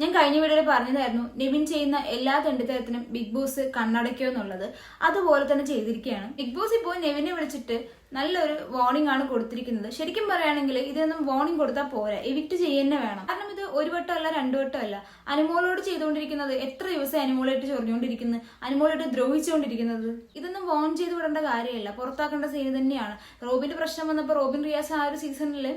ഞാൻ കഴിഞ്ഞ വീഡിയോയിൽ പറഞ്ഞതായിരുന്നു നിവിൻ ചെയ്യുന്ന എല്ലാ തെണ്ടിത്തരത്തിനും ബിഗ് ബോസ് കണ്ണടയ്ക്കോ എന്നുള്ളത് അതുപോലെ തന്നെ ചെയ്തിരിക്കുകയാണ്. ബിഗ് ബോസ് ഇപ്പോൾ നെവിനെ വിളിച്ചിട്ട് നല്ലൊരു വാർണിംഗ് ആണ് കൊടുത്തിരിക്കുന്നത്. ശരിക്കും പറയുകയാണെങ്കിൽ ഇതൊന്നും വാർണിംഗ് കൊടുത്താൽ പോരാ. എവിക്ട് ചെയ്യുന്നേ വേണം. കാരണം ഇത് ഒരു വട്ടമല്ല രണ്ടു വട്ടമല്ല. അനുമോളോട് ചെയ്തുകൊണ്ടിരിക്കുന്നത് എത്ര ദിവസം അനുമോളായിട്ട് ചൊറിഞ്ഞുകൊണ്ടിരിക്കുന്നത് അനുമോളായിട്ട് ദ്രോഹിച്ചുകൊണ്ടിരിക്കുന്നത്? ഇതൊന്നും വോൺ ചെയ്ത് വിടേണ്ട കാര്യമല്ല. പുറത്താക്കേണ്ട സീൻ തന്നെയാണ്. റോബിന്റെ പ്രശ്നം വന്നപ്പോൾ റോബിൻ റിയാസ് ആ ഒരു സീസണിൽ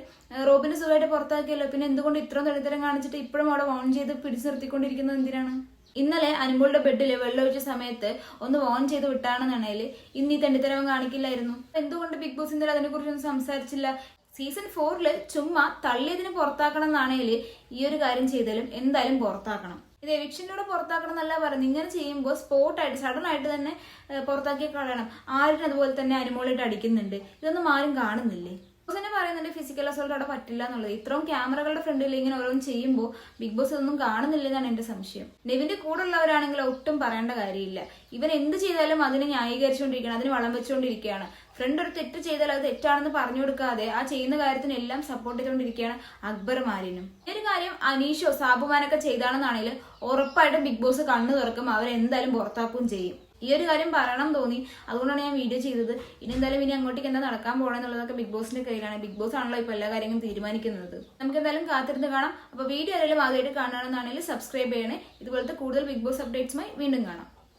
റോബിനെ സുഖമായിട്ട് പുറത്താക്കിയല്ലോ. പിന്നെ എന്തുകൊണ്ട് ഇത്രയും ദളിതരം കാണിച്ചിട്ട് ഇപ്പോഴും അവിടെ വോൺ ചെയ്ത് പിടിച്ചു നിർത്തിക്കൊണ്ടിരിക്കുന്നത് എന്തിനാണ്? ഇന്നലെ അനുമോളുടെ ബെഡിൽ വെള്ളം ഒഴിച്ച സമയത്ത് ഒന്ന് വോൺ ചെയ്ത് വിട്ടാണെന്നാണെങ്കിൽ ഇന്ന് ഈ തെണ്ടിത്തരവും കാണിക്കില്ലായിരുന്നു. എന്തുകൊണ്ട് ബിഗ് ബോസ് ഇന്നലെ അതിനെ കുറിച്ചൊന്നും സംസാരിച്ചില്ല? സീസൺ ഫോറിൽ ചുമ്മാ തള്ളിയതിന് പുറത്താക്കണം എന്നാണെങ്കിൽ ഈ ഒരു കാര്യം ചെയ്താലും എന്തായാലും പുറത്താക്കണം. ഇത് എവിക്ഷനിലൂടെ പുറത്താക്കണം എന്നല്ല പറയുന്നത്. ഇങ്ങനെ ചെയ്യുമ്പോൾ സ്പോട്ടായിട്ട് സഡൻ ആയിട്ട് തന്നെ പുറത്താക്കി കളയണം ആരും അതുപോലെ തന്നെ അനുമോളിട്ട് അടിക്കുന്നുണ്ട്. ഇതൊന്നും ആരും കാണുന്നില്ലേ? ബോസ് തന്നെ പറയുന്നുണ്ട് ഫിസിക്കൽ അസോൾട്ട് അവിടെ പറ്റില്ല എന്നുള്ളത്. ഇത്രയും ക്യാമറകളുടെ ഫ്രണ്ടിൽ ഇങ്ങനെ ഓരോന്ന് ചെയ്യുമ്പോൾ ബിഗ് ബോസ് ഇതൊന്നും കാണുന്നില്ലെന്നാണ് എന്റെ സംശയം. നെവിന്റെ കൂടെ ഉള്ളവരാണെങ്കിൽ ഒട്ടും പറയേണ്ട കാര്യമില്ല. ഇവൻ എന്ത് ചെയ്താലും അതിനെ ന്യായീകരിച്ചുകൊണ്ടിരിക്കുകയാണ് അതിന് വളം വെച്ചുകൊണ്ടിരിക്കുകയാണ്. ഫ്രണ്ട് ഒരു തെറ്റ് ചെയ്താൽ അത് തെറ്റാണെന്ന് പറഞ്ഞു കൊടുക്കാതെ ആ ചെയ്യുന്ന കാര്യത്തിനെല്ലാം സപ്പോർട്ട് ചെയ്തുകൊണ്ടിരിക്കുകയാണ് അക്ബർ മാലിനും ഒരു കാര്യം അനീഷോ സാബുമാനൊക്കെ ചെയ്താണെന്നാണെങ്കിൽ ഉറപ്പായിട്ടും ബിഗ് ബോസ് കണ്ണു തുറക്കും. അവരെന്തായാലും പുറത്താക്കുകയും ചെയ്യും. ഈ ഒരു കാര്യം പറയണം തോന്നി. അതുകൊണ്ടാണ് ഞാൻ വീഡിയോ ചെയ്തത്. ഇനി എന്തായാലും ഇനി അങ്ങോട്ടേക്ക് എന്താ നടക്കാൻ പോകണമെന്നുള്ളതൊക്കെ ബിഗ് ബോസിന്റെ കയ്യിലാണ്. ബിഗ് ബോസ് ആണല്ലോ ഇപ്പൊ എല്ലാ കാര്യങ്ങളും തീരുമാനിക്കുന്നത്. നമുക്ക് എന്തായാലും കാത്തിരുന്ന് കാണാം. അപ്പോൾ വീഡിയോ ആരെങ്കിലും ആദ്യമായിട്ട് കാണുകയാണെന്നാണെങ്കിൽ സബ്സ്ക്രൈബ് ചെയ്യണേ. ഇതുപോലത്തെ കൂടുതൽ ബിഗ് ബോസ് അപ്ഡേറ്റ്സുമായി വീണ്ടും കാണാം.